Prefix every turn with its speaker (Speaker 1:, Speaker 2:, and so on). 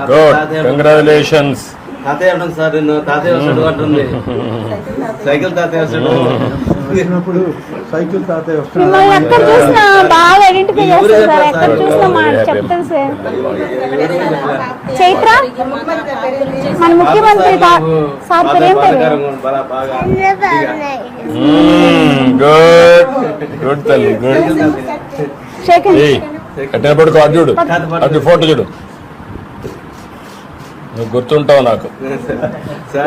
Speaker 1: Good
Speaker 2: తాతయ్య అంటుంది.
Speaker 1: Congratulations
Speaker 2: తాతయ్య అంటుంది సార్ నిన్ను తాతయ్య వస్తాడు అంటుంది. సైకిల్ తాతయ్య వస్తాడు.
Speaker 3: వచ్చినప్పుడు సైకిల్ తాతయ్య వస్తున్నాడు
Speaker 4: మిమ్మల్ని ఎక్కడ చూసినా బాగా ఐడెంటిఫై
Speaker 2: ఈ ఊరే
Speaker 4: చేస్తారు సార్.
Speaker 2: చెప్పాలి
Speaker 4: ఎక్కడ
Speaker 2: సార్.
Speaker 4: చూసినా మా చెప్తాను సార్. చైత్ర మన ముఖ్యమంత్రి తా- సార్ పేరు
Speaker 1: గుడ్ తల్లి గుడ్ ఎట్లా పడుకో అటు చూడు. అటు ఫోటో చూడు. నువ్వు గుర్తుంటావు నాకు.
Speaker 2: సార్.